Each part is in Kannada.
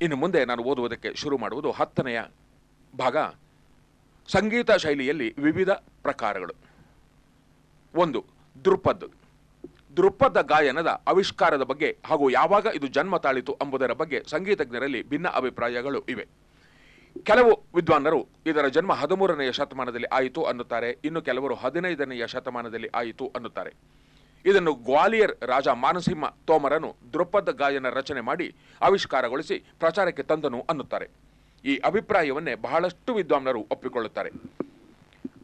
ಇನ್ನು ಮುಂದೆ ನಾನು ಓದುವುದಕ್ಕೆ ಶುರು ಮಾಡುವುದು ಹತ್ತನೆಯ ಭಾಗ. ಸಂಗೀತ ಶೈಲಿಯಲ್ಲಿ ವಿವಿಧ ಪ್ರಕಾರಗಳು. ಒಂದು, ದೃಪದ್. ದೃಪದ ಗಾಯನದ ಆವಿಷ್ಕಾರದ ಬಗ್ಗೆ ಹಾಗೂ ಯಾವಾಗ ಇದು ಜನ್ಮ ತಾಳಿತು ಎಂಬುದರ ಬಗ್ಗೆ ಸಂಗೀತಜ್ಞರಲ್ಲಿ ಭಿನ್ನ ಅಭಿಪ್ರಾಯಗಳು ಇವೆ. ಕೆಲವು ವಿದ್ವಾನರು ಇದರ ಜನ್ಮ ಹದಿಮೂರನೆಯ ಶತಮಾನದಲ್ಲಿ ಆಯಿತು ಅನ್ನುತ್ತಾರೆ, ಇನ್ನು ಕೆಲವರು ಹದಿನೈದನೆಯ ಶತಮಾನದಲ್ಲಿ ಆಯಿತು ಅನ್ನುತ್ತಾರೆ. ಇದನ್ನು ಗ್ವಾಲಿಯರ್ ರಾಜ ಮಾನಸಿಂಹ ತೋಮರನು ದೃಪದ ಗಾಯನ ರಚನೆ ಮಾಡಿ ಆವಿಷ್ಕಾರಗೊಳಿಸಿ ಪ್ರಚಾರಕ್ಕೆ ತಂದನು ಅನ್ನುತ್ತಾರೆ. ಈ ಅಭಿಪ್ರಾಯವನ್ನೇ ಬಹಳಷ್ಟು ವಿದ್ವಾಂಸರು ಒಪ್ಪಿಕೊಳ್ಳುತ್ತಾರೆ.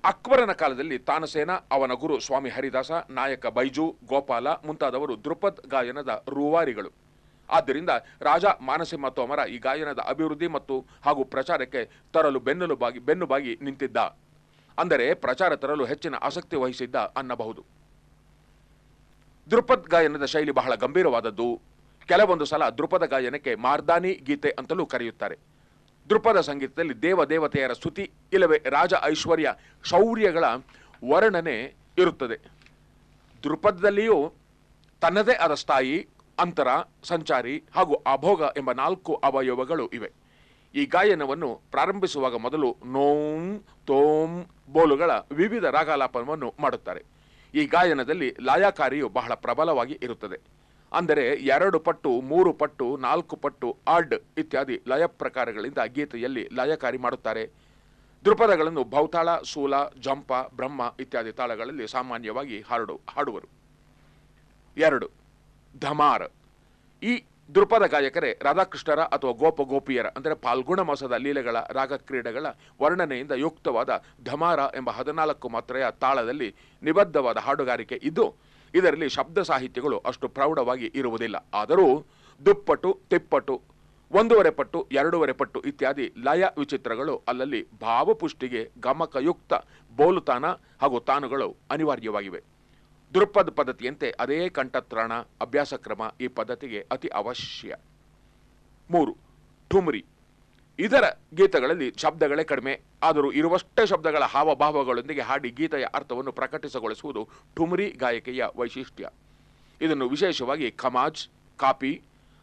ಅಕ್ಬರನ ಕಾಲದಲ್ಲಿ ತಾನಸೇನ, ಅವನ ಗುರು ಸ್ವಾಮಿ ಹರಿದಾಸ, ನಾಯಕ ಬೈಜು, ಗೋಪಾಲ ಮುಂತಾದವರು ದೃಪದ್ ಗಾಯನದ ರೂವಾರಿಗಳು. ಆದ್ದರಿಂದ ರಾಜ ಮಾನಸಿಂಹ ತೋಮರ ಈ ಗಾಯನದ ಅಭಿವೃದ್ಧಿ ಮತ್ತು ಹಾಗೂ ಪ್ರಚಾರಕ್ಕೆ ತರಲು ಬೆನ್ನೆಲುಬಾಗಿ ಬೆನ್ನುಬಾಗಿ ನಿಂತಿದ್ದ. ಅಂದರೆ ಪ್ರಚಾರ ತರಲು ಹೆಚ್ಚಿನ ಆಸಕ್ತಿ ವಹಿಸಿದ್ದ ಅನ್ನಬಹುದು. ದೃಪದ್ ಗಾಯನದ ಶೈಲಿ ಬಹಳ ಗಂಭೀರವಾದದ್ದು. ಕೆಲವೊಂದು ಸಲ ದ್ರುಪದ ಗಾಯನಕ್ಕೆ ಮಾರ್ದಾನಿ ಗೀತೆ ಅಂತಲೂ ಕರೆಯುತ್ತಾರೆ. ದೃಪದ ಸಂಗೀತದಲ್ಲಿ ದೇವ ದೇವತೆಯರ ಸ್ತುತಿ ಇಲ್ಲವೇ ರಾಜ ಐಶ್ವರ್ಯ ಶೌರ್ಯಗಳ ವರ್ಣನೆ ಇರುತ್ತದೆ. ದ್ರುಪದದಲ್ಲಿಯೂ ತನ್ನದೇ ಆದ ಸ್ಥಾಯಿ, ಅಂತರ, ಸಂಚಾರಿ ಹಾಗೂ ಅಭೋಗ ಎಂಬ ನಾಲ್ಕು ಅವಯವಗಳು ಇವೆ. ಈ ಗಾಯನವನ್ನು ಪ್ರಾರಂಭಿಸುವಾಗ ಮೊದಲು ನೋಂ, ತೋಂ ಬೋಲುಗಳ ವಿವಿಧ ರಾಗಾಲಾಪನವನ್ನು ಮಾಡುತ್ತಾರೆ. ಈ ಗಾಯನದಲ್ಲಿ ಲಯಕಾರಿಯು ಬಹಳ ಪ್ರಬಲವಾಗಿ ಇರುತ್ತದೆ. ಅಂದರೆ ಎರಡು ಪಟ್ಟು, ಮೂರು ಪಟ್ಟು, ನಾಲ್ಕು ಪಟ್ಟು, ಆಡ್ ಇತ್ಯಾದಿ ಲಯ ಪ್ರಕಾರಗಳಿಂದ ಗೀತೆಯಲ್ಲಿ ಲಯಕಾರಿ ಮಾಡುತ್ತಾರೆ. ದೃಪದಗಳನ್ನು ಭೌತಾಳ, ಸೂಲ, ಜಂಪ, ಬ್ರಹ್ಮ ಇತ್ಯಾದಿ ತಾಳಗಳಲ್ಲಿ ಸಾಮಾನ್ಯವಾಗಿ ಹಾಡು ಹಾಡುವರು. ಎರಡು, ಧಮಾರ್. ಈ ದೃಪದ ಗಾಯಕರೇ ರಾಧಾಕೃಷ್ಣರ ಅಥವಾ ಗೋಪ ಗೋಪಿಯರ ಅಂದರೆ ಪಾಲ್ಗುಣ ಮಾಸದ ಲೀಲೆಗಳ ರಾಗ ಕ್ರೀಡೆಗಳ ವರ್ಣನೆಯಿಂದ ಯುಕ್ತವಾದ ಧಮಾರ ಎಂಬ ಹದಿನಾಲ್ಕು ಮಾತ್ರೆಯ ತಾಳದಲ್ಲಿ ನಿಬದ್ಧವಾದ ಹಾಡುಗಾರಿಕೆ ಇದ್ದು ಇದರಲ್ಲಿ ಶಬ್ದ ಸಾಹಿತ್ಯಗಳು ಅಷ್ಟು ಪ್ರೌಢವಾಗಿ ಇರುವುದಿಲ್ಲ. ಆದರೂ ದುಪ್ಪಟು ತಿಪ್ಪಟು ಒಂದೂವರೆ ಪಟ್ಟು, ಎರಡೂವರೆ ಪಟ್ಟು ಇತ್ಯಾದಿ ಲಯ ವಿಚಿತ್ರಗಳು ಅಲ್ಲಲ್ಲಿ ಭಾವಪುಷ್ಟಿಗೆ ಗಮಕಯುಕ್ತ ಬೋಲುತಾನ ಹಾಗೂ ತಾನುಗಳು ಅನಿವಾರ್ಯವಾಗಿವೆ. ದೃಪದ್ ಪದ್ಧತಿಯಂತೆ ಅದೇ ಕಂಠತ್ರಾಣ ಅಭ್ಯಾಸ ಕ್ರಮ ಈ ಪದ್ಧತಿಗೆ ಅತಿ ಅವಶ್ಯ. ಮೂರು, ಠುಮ್ರಿ. ಇದರ ಗೀತಗಳಲ್ಲಿ ಶಬ್ದಗಳೇ ಕಡಿಮೆ, ಆದರೂ ಇರುವಷ್ಟೇ ಶಬ್ದಗಳ ಹಾವಭಾವಗಳೊಂದಿಗೆ ಹಾಡಿ ಗೀತೆಯ ಅರ್ಥವನ್ನು ಪ್ರಕಟಿಸಗೊಳಿಸುವುದು ಠುಮ್ರಿ ಗಾಯಕಿಯ ವೈಶಿಷ್ಟ್ಯ. ಇದನ್ನು ವಿಶೇಷವಾಗಿ ಖಮಾಜ್, ಕಾಪಿ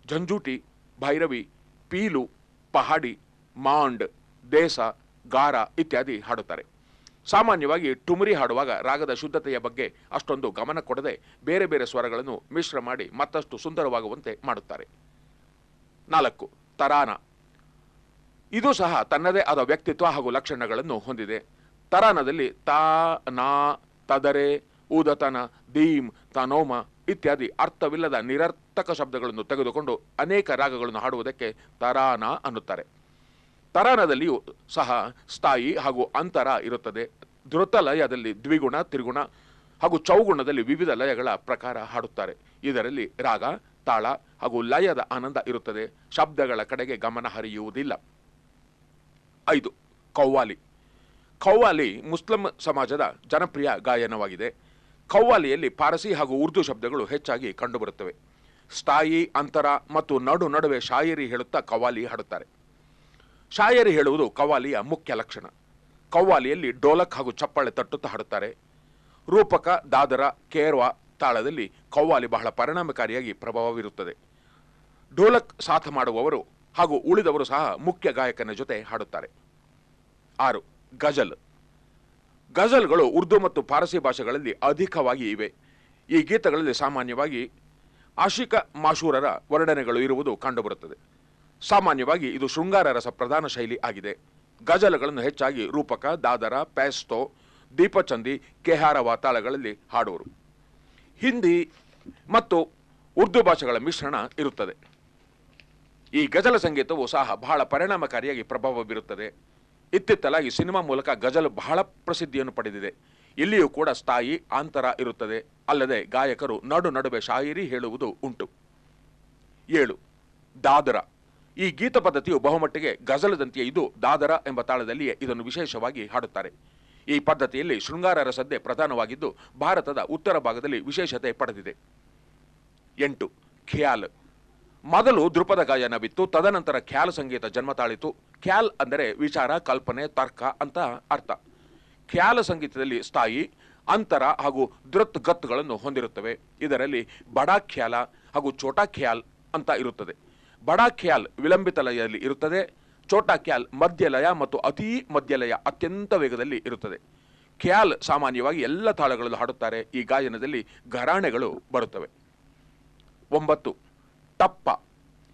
ಝಂಜೂಟಿ ಭೈರವಿ, ಪೀಲು, ಪಹಾಡಿ, ಮಾಂಡ್, ದೇಸ, ಗಾರ ಇತ್ಯಾದಿ ಹಾಡುತ್ತಾರೆ. ಸಾಮಾನ್ಯವಾಗಿ ಟುಮರಿ ಹಾಡುವಾಗ ರಾಗದ ಶುದ್ಧತೆಯ ಬಗ್ಗೆ ಅಷ್ಟೊಂದು ಗಮನ ಕೊಡದೆ ಬೇರೆ ಬೇರೆ ಸ್ವರಗಳನ್ನು ಮಿಶ್ರ ಮಾಡಿ ಮತ್ತಷ್ಟು ಸುಂದರವಾಗುವಂತೆ ಮಾಡುತ್ತಾರೆ. ನಾಲ್ಕು, ತರಾನ. ಇದು ಸಹ ತನ್ನದೇ ಆದ ವ್ಯಕ್ತಿತ್ವ ಹಾಗೂ ಲಕ್ಷಣಗಳನ್ನು ಹೊಂದಿದೆ. ತರಾನದಲ್ಲಿ ತಾ, ನಾ, ತದರೆ, ಉದತನ ದೀಮ್ ತನೋಮ ಇತ್ಯಾದಿ ಅರ್ಥವಿಲ್ಲದ ನಿರರ್ಥಕ ಶಬ್ದಗಳನ್ನು ತೆಗೆದುಕೊಂಡು ಅನೇಕ ರಾಗಗಳನ್ನು ಹಾಡುವುದಕ್ಕೆ ತರಾನ ಅನ್ನುತ್ತಾರೆ. ತರಾನದಲ್ಲಿಯೂ ಸಹ ಸ್ಥಾಯಿ ಹಾಗೂ ಅಂತರ ಇರುತ್ತದೆ. ಧೃತ ಲಯದಲ್ಲಿ ದ್ವಿಗುಣ, ತ್ರಿಗುಣ ಹಾಗೂ ಚೌಗುಣದಲ್ಲಿ ವಿವಿಧ ಲಯಗಳ ಪ್ರಕಾರ ಹಾಡುತ್ತಾರೆ. ಇದರಲ್ಲಿ ರಾಗ, ತಾಳ ಹಾಗೂ ಲಯದ ಆನಂದ ಇರುತ್ತದೆ. ಶಬ್ದಗಳ ಕಡೆಗೆ ಗಮನ ಹರಿಯುವುದಿಲ್ಲ. ಐದು ಕವ್ವಾಲಿ ಕವ್ವಾಲಿ ಮುಸ್ಲಿಂ ಸಮಾಜದ ಜನಪ್ರಿಯ ಗಾಯನವಾಗಿದೆ. ಕವ್ವಾಲಿಯಲ್ಲಿ ಪಾರಸಿ ಹಾಗೂ ಉರ್ದು ಶಬ್ದಗಳು ಹೆಚ್ಚಾಗಿ ಕಂಡುಬರುತ್ತವೆ. ಸ್ಥಾಯಿ, ಅಂತರ ಮತ್ತು ನಡು ನಡುವೆ ಶಾಯರಿ ಹೇಳುತ್ತಾ ಕವಾಲಿ ಹಾಡುತ್ತಾರೆ. ಶಾಯರಿ ಹೇಳುವುದು ಕವಾಲಿಯ ಮುಖ್ಯ ಲಕ್ಷಣ. ಕವ್ವಾಲಿಯಲ್ಲಿ ಡೋಲಕ್ ಹಾಗೂ ಚಪ್ಪಾಳೆ ತಟ್ಟುತ್ತಾ ಹಾಡುತ್ತಾರೆ. ರೂಪಕ, ದಾದರ, ಕೇರ್ವ ತಾಳದಲ್ಲಿ ಕವ್ವಾಲಿ ಬಹಳ ಪರಿಣಾಮಕಾರಿಯಾಗಿ ಪ್ರಭಾವವಿರುತ್ತದೆ. ಡೋಲಕ್ ಸಾಥ ಮಾಡುವವರು ಹಾಗೂ ಉಳಿದವರು ಸಹ ಮುಖ್ಯ ಗಾಯಕನ ಜೊತೆ ಹಾಡುತ್ತಾರೆ. ಆರು, ಗಜಲ್. ಗಜಲ್ಗಳು ಉರ್ದು ಮತ್ತು ಪಾರಸಿ ಭಾಷೆಗಳಲ್ಲಿ ಅಧಿಕವಾಗಿ ಇವೆ. ಈ ಗೀತಗಳಲ್ಲಿ ಸಾಮಾನ್ಯವಾಗಿ ಆಶಿಕ ಮಾಶೂರರ ವರ್ಣನೆಗಳು ಇರುವುದು ಕಂಡುಬರುತ್ತದೆ. ಸಾಮಾನ್ಯವಾಗಿ ಇದು ಶೃಂಗಾರ ರಸ ಪ್ರಧಾನ ಶೈಲಿ ಆಗಿದೆ. ಗಜಲಗಳನ್ನು ಹೆಚ್ಚಾಗಿ ರೂಪಕ, ದಾದರ ಪ್ಯಾಸ್ತೋ ದೀಪಚಂದಿ, ಕೆಹಾರ ತಾಳಗಳಲ್ಲಿ ಹಾಡುವರು ಹಿಂದಿ ಮತ್ತು ಉರ್ದು ಭಾಷೆಗಳ ಮಿಶ್ರಣ ಇರುತ್ತದೆ. ಈ ಗಜಲ ಸಂಗೀತವು ಸಹ ಬಹಳ ಪರಿಣಾಮಕಾರಿಯಾಗಿ ಪ್ರಭಾವ ಬೀರುತ್ತದೆ. ಇತ್ತಿತ್ತಲಾಗಿ ಸಿನಿಮಾ ಮೂಲಕ ಗಜಲ್ ಬಹಳ ಪ್ರಸಿದ್ಧಿಯನ್ನು ಪಡೆದಿದೆ. ಇಲ್ಲಿಯೂ ಕೂಡ ಸ್ಥಾಯಿ ಆಂತರ ಇರುತ್ತದೆ. ಅಲ್ಲದೆ ಗಾಯಕರು ನಡು ನಡುವೆ ಶಾಯಿರಿ ಹೇಳುವುದು ಉಂಟು. ಏಳು. ದಾದರ. ಈ ಗೀತ ಪದ್ಧತಿಯು ಬಹುಮಟ್ಟಿಗೆ ಗಜಲದಂತೆಯೇ ಇದು ದಾದರ ಎಂಬ ತಾಳದಲ್ಲಿಯೇ ಇದನ್ನು ವಿಶೇಷವಾಗಿ ಹಾಡುತ್ತಾರೆ. ಈ ಪದ್ಧತಿಯಲ್ಲಿ ಶೃಂಗಾರ ರಸದ್ದೆ ಪ್ರಧಾನವಾಗಿದ್ದು ಭಾರತದ ಉತ್ತರ ಭಾಗದಲ್ಲಿ ವಿಶೇಷತೆ ಪಡೆದಿದೆ. ಎಂಟು, ಖ್ಯಾಲ್. ಮೊದಲು ದೃಪದ ಗಾಯನವಿತ್ತು, ತದನಂತರ ಖ್ಯಾಲ್ ಸಂಗೀತ ಜನ್ಮ ತಾಳಿತು. ಖ್ಯಾಲ್ ಅಂದರೆ ವಿಚಾರ, ಕಲ್ಪನೆ, ತರ್ಕ ಅಂತ ಅರ್ಥ. ಖ್ಯಾಲ ಸಂಗೀತದಲ್ಲಿ ಸ್ಥಾಯಿ, ಅಂತರ ಹಾಗೂ ದೃತ್ ಗತ್ತುಗಳನ್ನು ಹೊಂದಿರುತ್ತವೆ. ಇದರಲ್ಲಿ ಬಡಾ ಖ್ಯಾಲ ಹಾಗೂ ಛೋಟಾ ಖ್ಯಾಲ್ ಅಂತ ಇರುತ್ತದೆ. ಬಡಾ ಖ್ಯಾಲ್ ವಿಳಂಬಿತ ಲಯದಲ್ಲಿ ಇರುತ್ತದೆ. ಚೋಟಾ ಖ್ಯಾಲ್ ಮಧ್ಯಲಯ ಮತ್ತು ಅತೀ ಮಧ್ಯಲಯ ಅತ್ಯಂತ ವೇಗದಲ್ಲಿ ಇರುತ್ತದೆ. ಖ್ಯಾಲ್ ಸಾಮಾನ್ಯವಾಗಿ ಎಲ್ಲ ತಾಳಗಳಲ್ಲೂ ಹಾಡುತ್ತಾರೆ. ಈ ಗಾಯನದಲ್ಲಿ ಘರಾಣೆಗಳು ಬರುತ್ತವೆ. ಒಂಬತ್ತು, ಟಪ್ಪ.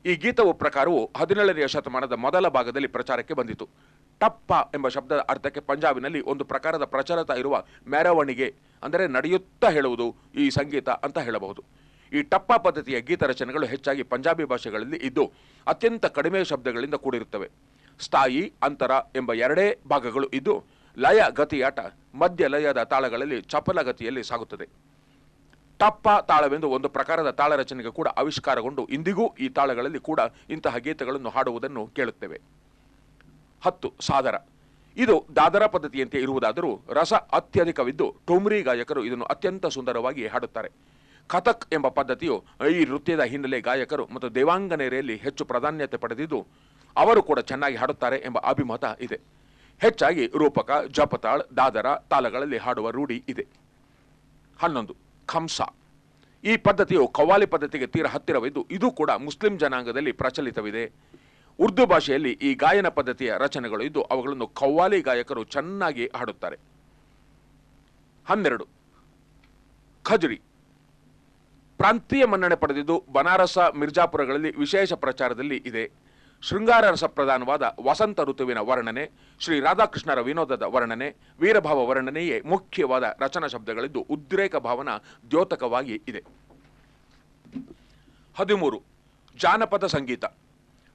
ಈ ಗೀತವು ಪ್ರಕಾರವು ಹದಿನೇಳನೆಯ ಶತಮಾನದ ಮೊದಲ ಭಾಗದಲ್ಲಿ ಪ್ರಚಾರಕ್ಕೆ ಬಂದಿತು. ಟಪ್ಪ ಎಂಬ ಶಬ್ದದ ಅರ್ಥಕ್ಕೆ ಪಂಜಾಬಿನಲ್ಲಿ ಒಂದು ಪ್ರಕಾರದ ಪ್ರಚಲಿತ ಇರುವ ಮೆರವಣಿಗೆ, ಅಂದರೆ ನಡೆಯುತ್ತಾ ಹೇಳುವುದು ಈ ಸಂಗೀತ ಅಂತ ಹೇಳಬಹುದು. ಈ ಟಪ್ಪ ಪದ್ಧತಿಯ ಗೀತ ರಚನೆಗಳು ಹೆಚ್ಚಾಗಿ ಪಂಜಾಬಿ ಭಾಷೆಗಳಲ್ಲಿ ಇದ್ದು ಅತ್ಯಂತ ಕಡಿಮೆ ಶಬ್ದಗಳಿಂದ ಕೂಡಿರುತ್ತವೆ. ಸ್ಥಾಯಿ, ಅಂತರ ಎಂಬ ಎರಡೇ ಭಾಗಗಳು ಇದ್ದು ಲಯ ಗತಿಯಾಟ ಮಧ್ಯ ಲಯದ ತಾಳಗಳಲ್ಲಿ ಚಪಲ ಗತಿಯಲ್ಲಿ ಸಾಗುತ್ತದೆ. ಟಪ್ಪ ತಾಳವೆಂದು ಒಂದು ಪ್ರಕಾರದ ತಾಳ ರಚನೆಗೆ ಕೂಡ ಆವಿಷ್ಕಾರಗೊಂಡು ಇಂದಿಗೂ ಈ ತಾಳಗಳಲ್ಲಿ ಕೂಡ ಇಂತಹ ಗೀತೆಗಳನ್ನು ಹಾಡುವುದನ್ನು ಕೇಳುತ್ತೇವೆ. ಹತ್ತು, ಸಾದರ. ಇದು ದಾದರ ಪದ್ಧತಿಯಂತೆ ಇರುವುದಾದರೂ ರಸ ಅತ್ಯಧಿಕವಿದ್ದು ಟೋಮ್ರಿ ಗಾಯಕರು ಇದನ್ನು ಅತ್ಯಂತ ಸುಂದರವಾಗಿ ಹಾಡುತ್ತಾರೆ. ಕಥಕ್ ಎಂಬ ಪದ್ಧತಿಯು ಈ ನೃತ್ಯದ ಹಿನ್ನೆಲೆ ಗಾಯಕರು ಮತ್ತು ದೇವಾಂಗನೆಯರಲ್ಲಿ ಹೆಚ್ಚು ಪ್ರಾಧಾನ್ಯತೆ ಪಡೆದಿದ್ದು, ಅವರು ಕೂಡ ಚೆನ್ನಾಗಿ ಹಾಡುತ್ತಾರೆ ಎಂಬ ಅಭಿಮತ ಇದೆ. ಹೆಚ್ಚಾಗಿ ರೂಪಕ, ಜಪತಾಳ್, ದಾದರ ತಾಳಗಳಲ್ಲಿ ಹಾಡುವ ರೂಢಿ ಇದೆ. ಹನ್ನೊಂದು ಖಂಸ ಈ ಪದ್ಧತಿಯು ಕವ್ವಾಲಿ ಪದ್ಧತಿಗೆ ತೀರ ಹತ್ತಿರವಿದ್ದು, ಇದು ಕೂಡ ಮುಸ್ಲಿಂ ಜನಾಂಗದಲ್ಲಿ ಪ್ರಚಲಿತವಿದೆ. ಉರ್ದು ಭಾಷೆಯಲ್ಲಿ ಈ ಗಾಯನ ಪದ್ಧತಿಯ ರಚನೆಗಳು ಇದ್ದು, ಅವುಗಳನ್ನು ಕವ್ವಾಲಿ ಗಾಯಕರು ಚೆನ್ನಾಗಿ ಹಾಡುತ್ತಾರೆ. ಹನ್ನೆರಡು, ಖಜ್ರಿ. ಪ್ರಾಂತೀಯ ಮನ್ನಣೆ ಪಡೆದಿದ್ದು ಬನಾರಸ ಮಿರ್ಜಾಪುರಗಳಲ್ಲಿ ವಿಶೇಷ ಪ್ರಚಾರದಲ್ಲಿ ಇದೆ. ಶೃಂಗಾರ ರಸ ಪ್ರಧಾನವಾದ ವಸಂತ ಋತುವಿನ ವರ್ಣನೆ, ಶ್ರೀ ರಾಧಾಕೃಷ್ಣರ ವಿನೋದದ ವರ್ಣನೆ, ವೀರಭಾವ ವರ್ಣನೆಯೇ ಮುಖ್ಯವಾದ ರಚನಾ ಶಬ್ದಗಳಿದ್ದು ಉದ್ರೇಕ ಭಾವನ ದ್ಯೋತಕವಾಗಿ ಇದೆ. ಹದಿಮೂರು, ಜಾನಪದ ಸಂಗೀತ.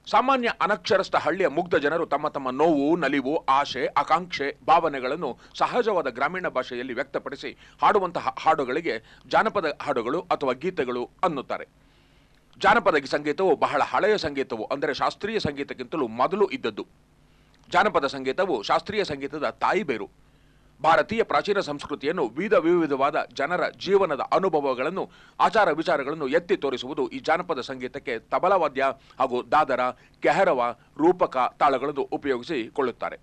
ಸಾಮಾನ್ಯ ಅನಕ್ಷರಸ್ಥ ಹಳ್ಳಿಯ ಮುಗ್ಧ ಜನರು ತಮ್ಮ ತಮ್ಮ ನೋವು, ನಲಿವು, ಆಶೆ, ಆಕಾಂಕ್ಷೆ, ಭಾವನೆಗಳನ್ನು ಸಹಜವಾದ ಗ್ರಾಮೀಣ ಭಾಷೆಯಲ್ಲಿ ವ್ಯಕ್ತಪಡಿಸಿ ಹಾಡುವಂತಹ ಹಾಡುಗಳಿಗೆ ಜಾನಪದ ಹಾಡುಗಳು ಅಥವಾ ಗೀತೆಗಳು ಅನ್ನುತ್ತಾರೆ. ಜಾನಪದ ಸಂಗೀತವು ಬಹಳ ಹಳೆಯ ಸಂಗೀತವು, ಅಂದರೆ ಶಾಸ್ತ್ರೀಯ ಸಂಗೀತಕ್ಕಿಂತಲೂ ಮೊದಲು ಇದ್ದದ್ದು. ಜಾನಪದ ಸಂಗೀತವು ಶಾಸ್ತ್ರೀಯ ಸಂಗೀತದ ತಾಯಿ ಬೇರು ಭಾರತೀಯ ಪ್ರಾಚೀನ ಸಂಸ್ಕೃತಿಯನ್ನು ವಿವಿಧ ವಿವಿಧವಾದ ಜನರ ಜೀವನದ ಅನುಭವಗಳನ್ನು, ಆಚಾರ ವಿಚಾರಗಳನ್ನು ಎತ್ತಿ ತೋರಿಸುವುದು ಈ ಜಾನಪದ ಸಂಗೀತಕ್ಕೆ ತಬಲವಾದ್ಯ ಹಾಗೂ ದಾದರ, ಕೆಹರವ, ರೂಪಕ ತಾಳಗಳನ್ನು ಉಪಯೋಗಿಸಿಕೊಳ್ಳುತ್ತಾರೆ.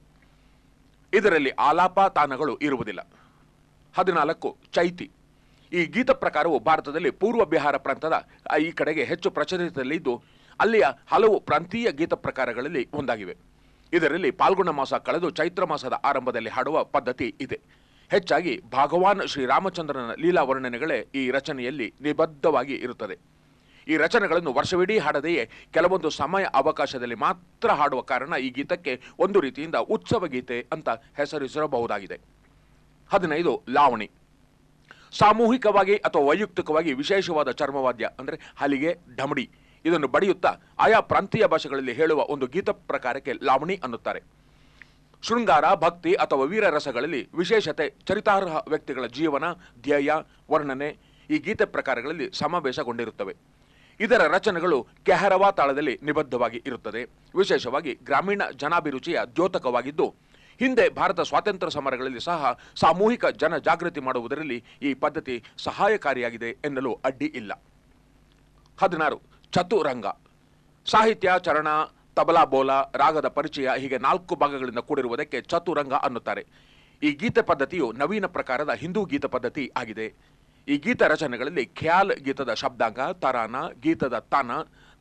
ಇದರಲ್ಲಿ ಆಲಾಪ ತಾನಗಳು ಇರುವುದಿಲ್ಲ. ಹದಿನಾಲ್ಕು, ಚೈತಿ. ಈ ಗೀತ ಪ್ರಕಾರವು ಭಾರತದಲ್ಲಿ ಪೂರ್ವ ಬಿಹಾರ ಪ್ರಾಂತದ ಈ ಕಡೆಗೆ ಹೆಚ್ಚು ಪ್ರಚಲಿತದಲ್ಲಿದ್ದು, ಅಲ್ಲಿಯ ಹಲವು ಪ್ರಾಂತೀಯ ಗೀತ ಪ್ರಕಾರಗಳಲ್ಲಿ ಒಂದಾಗಿವೆ. ಇದರಲ್ಲಿ ಪಾಲ್ಗುಣ ಮಾಸ ಕಳೆದು ಚೈತ್ರ ಮಾಸದ ಆರಂಭದಲ್ಲಿ ಹಾಡುವ ಪದ್ಧತಿ ಇದೆ. ಹೆಚ್ಚಾಗಿ ಭಗವಾನ್ ಶ್ರೀರಾಮಚಂದ್ರನ ಲೀಲಾ ವರ್ಣನೆಗಳೇ ಈ ರಚನೆಯಲ್ಲಿ ನಿಬದ್ಧವಾಗಿ ಇರುತ್ತದೆ. ಈ ರಚನೆಗಳನ್ನು ವರ್ಷವಿಡೀ ಹಾಡದೆಯೇ ಕೆಲವೊಂದು ಸಮಯ ಅವಕಾಶದಲ್ಲಿ ಮಾತ್ರ ಹಾಡುವ ಕಾರಣ ಈ ಗೀತಕ್ಕೆ ಒಂದು ರೀತಿಯಿಂದ ಉತ್ಸವ ಗೀತೆ ಅಂತ ಹೆಸರಿಸಿರಬಹುದಾಗಿದೆ. ಹದಿನೈದು, ಲಾವಣಿ. ಸಾಮೂಹಿಕವಾಗಿ ಅಥವಾ ವೈಯಕ್ತಿಕವಾಗಿ ವಿಶೇಷವಾದ ಚರ್ಮವಾದ್ಯ ಅಂದರೆ ಹಲಿಗೆ ಢಮಡಿ ಇದನ್ನು ಬಡಿಯುತ್ತಾ ಆಯಾ ಪ್ರಾಂತೀಯ ಭಾಷೆಗಳಲ್ಲಿ ಹೇಳುವ ಒಂದು ಗೀತ ಪ್ರಕಾರಕ್ಕೆ ಲಾವಣಿ ಅನ್ನುತ್ತಾರೆ. ಶೃಂಗಾರ, ಭಕ್ತಿ ಅಥವಾ ವೀರ ರಸಗಳಲ್ಲಿ ವಿಶೇಷತೆ ಚರಿತಾರ್ಹ ವ್ಯಕ್ತಿಗಳ ಜೀವನ, ಧ್ಯೇಯ, ವರ್ಣನೆ ಈ ಗೀತೆ ಪ್ರಕಾರಗಳಲ್ಲಿ ಸಮಾವೇಶಗೊಂಡಿರುತ್ತವೆ. ಇದರ ರಚನೆಗಳು ಕೆಹರವಾ ತಾಳದಲ್ಲಿ ನಿಬದ್ಧವಾಗಿ ಇರುತ್ತದೆ. ವಿಶೇಷವಾಗಿ ಗ್ರಾಮೀಣ ಜನಾಭಿರುಚಿಯ ದ್ಯೋತಕವಾಗಿದ್ದು, ಹಿಂದೆ ಭಾರತ ಸ್ವಾತಂತ್ರ್ಯ ಸಮರಗಳಲ್ಲಿ ಸಹ ಸಾಮೂಹಿಕ ಜನ ಜಾಗೃತಿ ಮಾಡುವುದರಲ್ಲಿ ಈ ಪದ್ಧತಿ ಸಹಾಯಕಾರಿಯಾಗಿದೆ ಎನ್ನಲು ಅಡ್ಡಿ ಇಲ್ಲ. ಹದಿನಾರು. ಚತುರಂಗ. ಸಾಹಿತ್ಯ, ಚರಣ, ತಬಲಾ, ಬೋಲ, ರಾಗದ ಪರಿಚಯ ಹೀಗೆ ನಾಲ್ಕು ಭಾಗಗಳಿಂದ ಕೂಡಿರುವುದಕ್ಕೆ ಚತುರಂಗ ಅನ್ನುತ್ತಾರೆ. ಈ ಗೀತೆ ಪದ್ಧತಿಯು ನವೀನ ಪ್ರಕಾರದ ಹಿಂದೂ ಗೀತ ಪದ್ಧತಿ ಆಗಿದೆ. ಈ ಗೀತ ರಚನೆಗಳಲ್ಲಿ ಖ್ಯಾಲ್ ಗೀತದ ಶಬ್ದಾಂಗ, ತರಾನ, ಗೀತದ ತನ,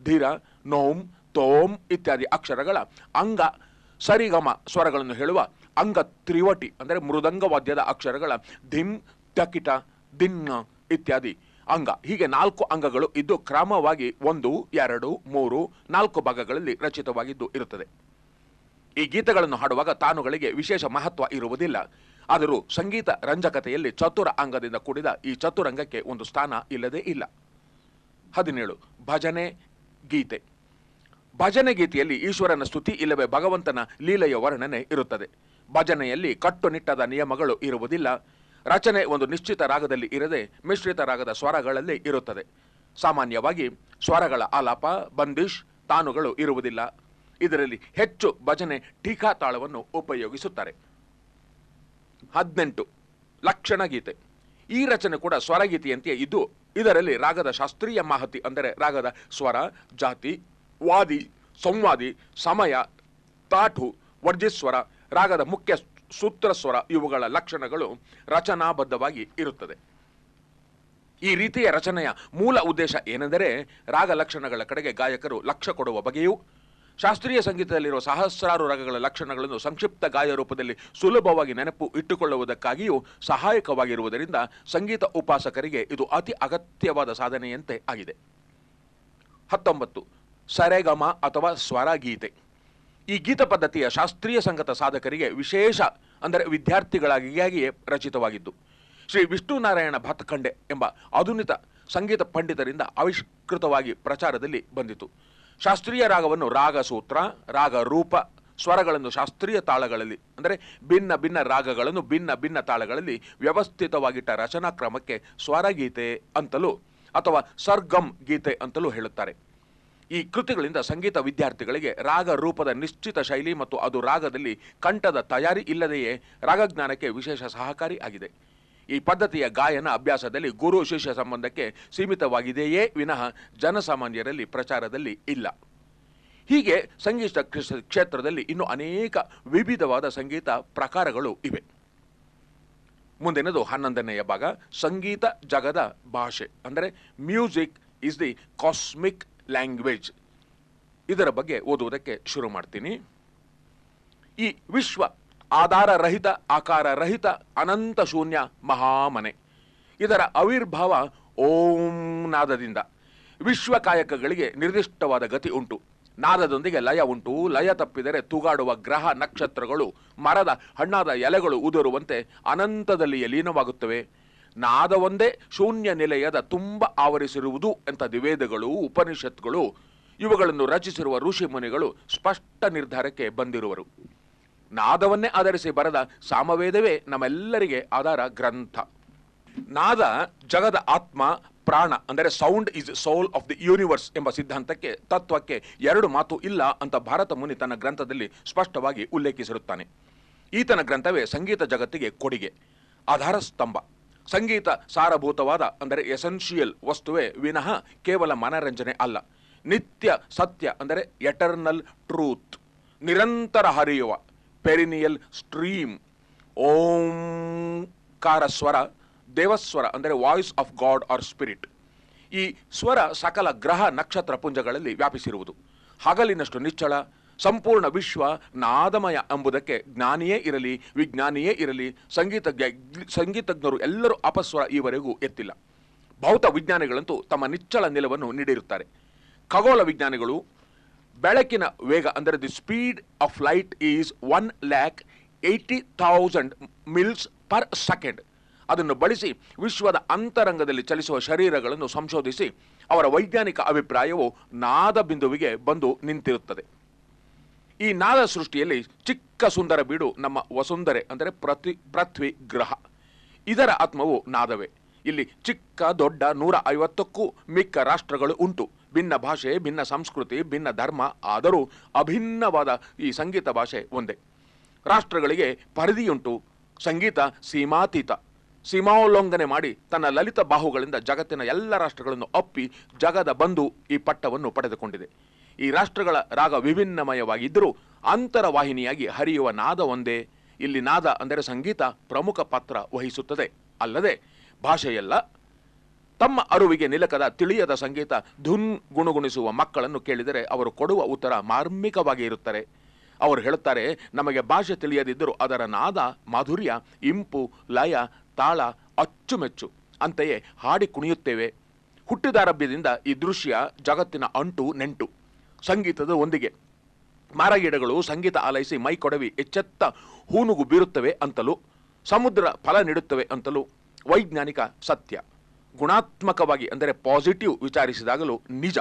ಧೀರ, ನೋಮ್, ತೋಮ್ ಇತ್ಯಾದಿ ಅಕ್ಷರಗಳ ಅಂಗ, ಸರಿಗಮ ಸ್ವರಗಳನ್ನು ಹೇಳುವ ಅಂಗ ತ್ರಿವಟಿ, ಅಂದರೆ ಮೃದಂಗ ವಾದ್ಯದ ಅಕ್ಷರಗಳ ಧಿಮ್ ತಕಿಟ, ದಿನ್ನ ಇತ್ಯಾದಿ. ಅಂಗ. ಹೀಗೆ ನಾಲ್ಕು ಅಂಗಗಳು ಇದ್ದು ಕ್ರಮವಾಗಿ ಒಂದು, ಎರಡು, ಮೂರು, ನಾಲ್ಕು ಭಾಗಗಳಲ್ಲಿ ರಚಿತವಾಗಿದ್ದು ಇರುತ್ತದೆ. ಈ ಗೀತೆಗಳನ್ನು ಹಾಡುವಾಗ ತಾನುಗಳಿಗೆ ವಿಶೇಷ ಮಹತ್ವ ಇರುವುದಿಲ್ಲ. ಆದರೂ ಸಂಗೀತ ರಂಜಕತೆಯಲ್ಲಿ ಚತುರ ಅಂಗದಿಂದ ಕೂಡಿದ ಈ ಚತುರಂಗಕ್ಕೆ ಒಂದು ಸ್ಥಾನ ಇಲ್ಲದೇ ಇಲ್ಲ. ಹದಿನೇಳು, ಭಜನೆ ಗೀತೆ. ಭಜನೆ ಗೀತೆಯಲ್ಲಿ ಈಶ್ವರನ ಸ್ತುತಿ ಇಲ್ಲವೇ ಭಗವಂತನ ಲೀಲೆಯ ವರ್ಣನೆ ಇರುತ್ತದೆ. ಭಜನೆಯಲ್ಲಿ ಕಟ್ಟುನಿಟ್ಟಾದ ನಿಯಮಗಳು ಇರುವುದಿಲ್ಲ. ರಚನೆ ಒಂದು ನಿಶ್ಚಿತ ರಾಗದಲ್ಲಿ ಇರದೆ ಮಿಶ್ರಿತ ರಾಗದ ಸ್ವರಗಳಲ್ಲಿ ಇರುತ್ತದೆ. ಸಾಮಾನ್ಯವಾಗಿ ಸ್ವರಗಳ ಆಲಾಪ ಬಂದಿಶ್ ತಾನುಗಳು ಇರುವುದಿಲ್ಲ. ಇದರಲ್ಲಿ ಹೆಚ್ಚು ಭಜನೆ ಟೀಕಾ ತಾಳವನ್ನು ಉಪಯೋಗಿಸುತ್ತಾರೆ. ಹದಿನೆಂಟು. ಲಕ್ಷಣ ಗೀತೆ. ಈ ರಚನೆ ಕೂಡ ಸ್ವರಗೀತೆಯಂತೆಯೇ ಇದ್ದು, ಇದರಲ್ಲಿ ರಾಗದ ಶಾಸ್ತ್ರೀಯ ಮಾಹತಿ ಅಂದರೆ ರಾಗದ ಸ್ವರ, ಜಾತಿ, ವಾದಿ, ಸಂವಾದಿ, ಸಮಯ ತಾಠು ವರ್ಜಿಸ್ವರ, ರಾಗದ ಮುಖ್ಯ ಸೂತ್ರ ಸ್ವರ ಇವುಗಳ ಲಕ್ಷಣಗಳು ರಚನಾಬದ್ಧವಾಗಿ ಇರುತ್ತದೆ. ಈ ರೀತಿಯ ರಚನೆಯ ಮೂಲ ಉದ್ದೇಶ ಏನೆಂದರೆ ರಾಗ ಲಕ್ಷಣಗಳ ಕಡೆಗೆ ಗಾಯಕರು ಲಕ್ಷ್ಯ ಕೊಡುವ ಬಗೆಯೂ, ಶಾಸ್ತ್ರೀಯ ಸಂಗೀತದಲ್ಲಿರುವ ಸಹಸ್ರಾರು ರಾಗಗಳ ಲಕ್ಷಣಗಳನ್ನು ಸಂಕ್ಷಿಪ್ತ ಗಾಯ ರೂಪದಲ್ಲಿ ಸುಲಭವಾಗಿ ನೆನಪು ಇಟ್ಟುಕೊಳ್ಳುವುದಕ್ಕಾಗಿಯೂ ಸಹಾಯಕವಾಗಿರುವುದರಿಂದ ಸಂಗೀತ ಉಪಾಸಕರಿಗೆ ಇದು ಅತಿ ಅಗತ್ಯವಾದ ಸಾಧನೆಯಂತೆ ಆಗಿದೆ. ಹತ್ತೊಂಬತ್ತು, ಸರೆಗಮ ಅಥವಾ ಸ್ವರಗೀತೆ. ಈ ಗೀತ ಪದ್ಧತಿಯ ಶಾಸ್ತ್ರೀಯ ಸಂಗತ ಸಾಧಕರಿಗೆ ವಿಶೇಷ, ಅಂದರೆ ವಿದ್ಯಾರ್ಥಿಗಳಾಗಿಯಾಗಿಯೇ ರಚಿತವಾಗಿದ್ದು, ಶ್ರೀ ವಿಷ್ಣುನಾರಾಯಣ ಭತ್ಖಂಡೆ ಎಂಬ ಆಧುನಿಕ ಸಂಗೀತ ಪಂಡಿತರಿಂದ ಆವಿಷ್ಕೃತವಾಗಿ ಪ್ರಚಾರದಲ್ಲಿ ಬಂದಿತು. ಶಾಸ್ತ್ರೀಯ ರಾಗವನ್ನು ರಾಗ ಸೂತ್ರ ರಾಗ ರೂಪ ಸ್ವರಗಳನ್ನು ಶಾಸ್ತ್ರೀಯ ತಾಳಗಳಲ್ಲಿ, ಅಂದರೆ ಭಿನ್ನ ಭಿನ್ನ ರಾಗಗಳನ್ನು ಭಿನ್ನ ಭಿನ್ನ ತಾಳಗಳಲ್ಲಿ ವ್ಯವಸ್ಥಿತವಾಗಿಟ್ಟ ರಚನಾ ಕ್ರಮಕ್ಕೆ ಸ್ವರಗೀತೆ ಅಂತಲೂ ಅಥವಾ ಸರ್ಗಮ್ ಗೀತೆ ಅಂತಲೂ ಹೇಳುತ್ತಾರೆ. ಈ ಕೃತಿಗಳಿಂದ ಸಂಗೀತ ವಿದ್ಯಾರ್ಥಿಗಳಿಗೆ ರಾಗ ರೂಪದ ನಿಶ್ಚಿತ ಶೈಲಿ ಮತ್ತು ಅದು ರಾಗದಲ್ಲಿ ಕಂಠದ ತಯಾರಿ ಇಲ್ಲದೆಯೇ ರಾಗಜ್ಞಾನಕ್ಕೆ ವಿಶೇಷ ಸಹಕಾರಿ ಆಗಿದೆ. ಈ ಪದ್ಧತಿಯ ಗಾಯನ ಅಭ್ಯಾಸದಲ್ಲಿ ಗುರು ಶಿಷ್ಯ ಸಂಬಂಧಕ್ಕೆ ಸೀಮಿತವಾಗಿದೆಯೇ ವಿನಃ ಜನಸಾಮಾನ್ಯರಲ್ಲಿ ಪ್ರಚಾರದಲ್ಲಿ ಇಲ್ಲ. ಹೀಗೆ ಸಂಗೀತ ಕ್ಷ- ಕ್ಷೇತ್ರದಲ್ಲಿ ಇನ್ನು ಅನೇಕ ವಿವಿಧವಾದ ಸಂಗೀತ ಪ್ರಕಾರಗಳು ಇವೆ. ಮುಂದಿನದು ಹನ್ನೊಂದನೆಯ ಭಾಗ, ಸಂಗೀತ ಜಗದ ಭಾಷೆ, ಅಂದರೆ music is the cosmic language ಇದರ ಬಗ್ಗೆ ಓದುವುದಕ್ಕೆ ಶುರು ಮಾಡ್ತೀನಿ. ಈ ವಿಶ್ವ ಆಧಾರ ರಹಿತ ಆಕಾರ ರಹಿತ ಅನಂತ ಶೂನ್ಯ ಮಹಾಮನೆ. ಇದರ ಆವಿರ್ಭಾವ ಓಂ ನಾದದಿಂದ. ವಿಶ್ವ ಕಾಯಕಗಳಿಗೆ ನಿರ್ದಿಷ್ಟವಾದ ಗತಿ ಉಂಟು. ನಾದದೊಂದಿಗೆ ಲಯ ಉಂಟು. ಲಯ ತಪ್ಪಿದರೆ ತೂಗಾಡುವ ಗ್ರಹ ನಕ್ಷತ್ರಗಳು, ಮರದ ಹಣ್ಣಾದ ಎಲೆಗಳು ಉದುರುವಂತೆ ಅನಂತದಲ್ಲಿ ಲೀನವಾಗುತ್ತವೆ. ನಾದವೊಂದೇ ಶೂನ್ಯ ನಿಲಯದ ತುಂಬ ಆವರಿಸಿರುವುದು ಅಂತ ದಿವೇದಗಳು ಉಪನಿಷತ್ಗಳು, ಇವುಗಳನ್ನು ರಚಿಸಿರುವ ಋಷಿ ಮುನಿಗಳು ಸ್ಪಷ್ಟ ನಿರ್ಧಾರಕ್ಕೆ ಬಂದಿರುವರು. ನಾದವನ್ನೇ ಆಧರಿಸಿ ಬರೆದ ಸಾಮವೇದವೇ ನಮ್ಮೆಲ್ಲರಿಗೆ ಆಧಾರ ಗ್ರಂಥ. ನಾದ ಜಗದ ಆತ್ಮ, ಪ್ರಾಣ, ಅಂದರೆ sound is soul of the universe ಎಂಬ ಸಿದ್ಧಾಂತಕ್ಕೆ, ತತ್ವಕ್ಕೆ ಎರಡು ಮಾತು ಇಲ್ಲ ಅಂತ ಭಾರತ ಮುನಿ ತನ್ನ ಗ್ರಂಥದಲ್ಲಿ ಸ್ಪಷ್ಟವಾಗಿ ಉಲ್ಲೇಖಿಸಿರುತ್ತಾನೆ. ಈತನ ಗ್ರಂಥವೇ ಸಂಗೀತ ಜಗತ್ತಿಗೆ ಕೊಡುಗೆ ಆಧಾರ ಸ್ತಂಭ ಸಂಗೀತ ಸಾರಭೂತವಾದ, ಅಂದರೆ ಎಸೆನ್ಷಿಯಲ್ ವಸ್ತುವೇ ವಿನಃ ಕೇವಲ ಮನರಂಜನೆ ಅಲ್ಲ. ನಿತ್ಯ ಸತ್ಯ, ಅಂದರೆ ಎಟರ್ನಲ್ ಟ್ರೂತ್ ನಿರಂತರ ಹರಿಯುವ ಪೆರಿನಿಯಲ್ ಸ್ಟ್ರೀಮ್ ಓಂಕಾರ ಸ್ವರ, ದೇವಸ್ವರ, ಅಂದರೆ voice of God or spirit ಈ ಸ್ವರ ಸಕಲ ಗ್ರಹ ನಕ್ಷತ್ರ ಪುಂಜಗಳಲ್ಲಿ ವ್ಯಾಪಿಸಿರುವುದು. ಹಗಲಿನಷ್ಟು ನಿಚ್ಚಳ ಸಂಪೂರ್ಣ ವಿಶ್ವ ನಾದಮಯ ಎಂಬುದಕ್ಕೆ ಜ್ಞಾನಿಯೇ ಇರಲಿ, ವಿಜ್ಞಾನಿಯೇ ಇರಲಿ, ಸಂಗೀತಜ್ಞ, ಸಂಗೀತಜ್ಞರು ಎಲ್ಲರೂ ಅಪಸ್ವರ ಈವರೆಗೂ ಎತ್ತಿಲ್ಲ. ಭೌತ ವಿಜ್ಞಾನಿಗಳಂತೂ ತಮ್ಮ ನಿಚ್ಚಳ ನಿಲುವನ್ನು ನೀಡಿರುತ್ತಾರೆ. ಖಗೋಳ ವಿಜ್ಞಾನಿಗಳು, ಬೆಳಕಿನ ವೇಗ ಅಂದರೆ the speed of light is one lakh eighty thousand miles per second ಅದನ್ನು ಬಳಸಿ ವಿಶ್ವದ ಅಂತರಂಗದಲ್ಲಿ ಚಲಿಸುವ ಶರೀರಗಳನ್ನು ಸಂಶೋಧಿಸಿ ಅವರ ವೈಜ್ಞಾನಿಕ ಅಭಿಪ್ರಾಯವು ನಾದ ಬಿಂದುವಿಗೆ ಬಂದು ನಿಂತಿರುತ್ತದೆ. ಈ ನಾದ ಸೃಷ್ಟಿಯಲ್ಲಿ ಚಿಕ್ಕ ಸುಂದರ ಬೀಡು ನಮ್ಮ ವಸುಂಧರೆ, ಅಂದರೆ ಪ್ರತಿ ಪೃಥ್ವಿ ಗ್ರಹ. ಇದರ ಆತ್ಮವು ನಾದವೇ. ಇಲ್ಲಿ ಚಿಕ್ಕ, ದೊಡ್ಡ, ನೂರ ಐವತ್ತಕ್ಕೂ ಮಿಕ್ಕ ರಾಷ್ಟ್ರಗಳು ಉಂಟು. ಭಿನ್ನ ಭಾಷೆ, ಭಿನ್ನ ಸಂಸ್ಕೃತಿ, ಭಿನ್ನ ಧರ್ಮ, ಆದರೂ ಅಭಿನ್ನವಾದ ಈ ಸಂಗೀತ ಭಾಷೆ ಒಂದೇ. ರಾಷ್ಟ್ರಗಳಿಗೆ ಪರಿಧಿಯುಂಟು ಸಂಗೀತ ಸೀಮಾತೀತ. ಸೀಮಾೋಲ್ಲಂಘನೆ ಮಾಡಿ ತನ್ನ ಲಲಿತ ಬಾಹುಗಳಿಂದ ಜಗತ್ತಿನ ಎಲ್ಲ ರಾಷ್ಟ್ರಗಳನ್ನು ಅಪ್ಪಿ ಜಗದ ಬಂಧು ಈ ಪಟ್ಟವನ್ನು ಪಡೆದುಕೊಂಡಿದೆ. ಈ ರಾಷ್ಟ್ರಗಳ ರಾಗ ವಿಭಿನ್ನಮಯವಾಗಿದ್ದರೂ ಅಂತರವಾಹಿನಿಯಾಗಿ ಹರಿಯುವ ನಾದ ಒಂದೇ. ಇಲ್ಲಿ ನಾದ ಅಂದರೆ ಸಂಗೀತ ಪ್ರಮುಖ ಪಾತ್ರ ವಹಿಸುತ್ತದೆ. ಅಲ್ಲದೆ ಭಾಷೆಯಲ್ಲ, ತಮ್ಮ ಅರುವಿಗೆ ನಿಲಕದ ತಿಳಿಯದ ಸಂಗೀತ ಧುನ್ ಗುಣಗುಣಿಸುವ ಮಕ್ಕಳನ್ನು ಕೇಳಿದರೆ ಅವರು ಕೊಡುವ ಉತ್ತರ ಮಾರ್ಮಿಕವಾಗಿ ಇರುತ್ತಾರೆ. ಅವರು ಹೇಳುತ್ತಾರೆ, ನಮಗೆ ಭಾಷೆ ತಿಳಿಯದಿದ್ದರೂ ಅದರ ನಾದ, ಮಾಧುರ್ಯ, ಇಂಪು, ಲಯ, ತಾಳ ಅಚ್ಚುಮೆಚ್ಚು. ಅಂತೆಯೇ ಹಾಡಿ ಕುಣಿಯುತ್ತೇವೆ. ಹುಟ್ಟಿದಾರಭ್ಯದಿಂದ ಈ ದೃಶ್ಯ ಜಗತ್ತಿನ ಅಂಟು ನೆಂಟು. ಸಂಗೀತದ ಒಂದಿಗೆ. ಮರಗಿಡಗಳು ಸಂಗೀತ ಆಲೈಸಿ ಮೈ ಕೊಡವಿ ಎಚ್ಚೆತ್ತ ಹೂನುಗು ಬೀರುತ್ತವೆ ಅಂತಲೂ, ಸಮುದ್ರ ಫಲ ನೀಡುತ್ತವೆ ಅಂತಲೂ, ವೈಜ್ಞಾನಿಕ ಸತ್ಯ. ಗುಣಾತ್ಮಕವಾಗಿ ಅಂದರೆ ಪಾಸಿಟಿವ್ ವಿಚಾರಿಸಿದಾಗಲೂ ನಿಜ.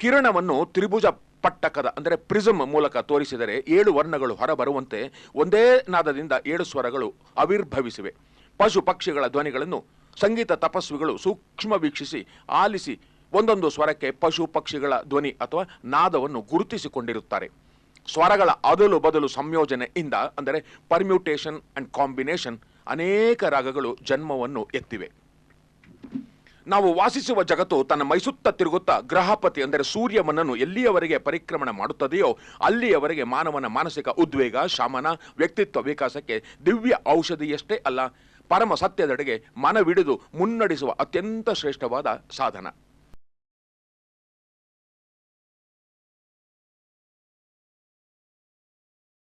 ಕಿರಣವನ್ನು ತ್ರಿಭುಜ ಪಟ್ಟಕದ ಅಂದರೆ ಪ್ರಿಸಮ್ ಮೂಲಕ ತೋರಿಸಿದರೆ ಏಳು ವರ್ಣಗಳು ಹೊರಬರುವಂತೆ ಒಂದೇ ನಾದದಿಂದ ಏಳು ಸ್ವರಗಳು ಆವಿರ್ಭವಿಸಿವೆ ಪಶು ಪಕ್ಷಿಗಳ ಧ್ವನಿಗಳನ್ನು ಸಂಗೀತ ತಪಸ್ವಿಗಳು ಸೂಕ್ಷ್ಮ ವೀಕ್ಷಿಸಿ ಆಲಿಸಿ ಒಂದೊಂದು ಸ್ವರಕ್ಕೆ ಪಶು ಪಕ್ಷಿಗಳ ಧ್ವನಿ ಅಥವಾ ನಾದವನ್ನು ಗುರುತಿಸಿಕೊಂಡಿರುತ್ತಾರೆ. ಸ್ವರಗಳ ಅದಲು ಬದಲು ಸಂಯೋಜನೆಯಿಂದ ಅಂದರೆ ಪರ್ಮ್ಯೂಟೇಷನ್ ಅಂಡ್ ಕಾಂಬಿನೇಷನ್ ಅನೇಕ ರಾಗಗಳು ಜನ್ಮವನ್ನು ಎತ್ತಿವೆ. ನಾವು ವಾಸಿಸುವ ಜಗತ್ತು ತನ್ನ ಮೈಸುತ್ತ ತಿರುಗುತ್ತಾ ಗ್ರಹಪತಿ ಅಂದರೆ ಸೂರ್ಯಮನನ್ನು ಎಲ್ಲಿಯವರೆಗೆ ಪರಿಕ್ರಮಣ ಮಾಡುತ್ತದೆಯೋ ಅಲ್ಲಿಯವರೆಗೆ ಮಾನವನ ಮಾನಸಿಕ ಉದ್ವೇಗ, ಶಮನ, ವ್ಯಕ್ತಿತ್ವ ವಿಕಾಸಕ್ಕೆ ದಿವ್ಯ ಔಷಧಿಯಷ್ಟೇ ಅಲ್ಲ, ಪರಮ ಸತ್ಯದೆಡೆಗೆ ಮನವಿಡಿದು ಮುನ್ನಡೆಸುವ ಅತ್ಯಂತ ಶ್ರೇಷ್ಠವಾದ ಸಾಧನ.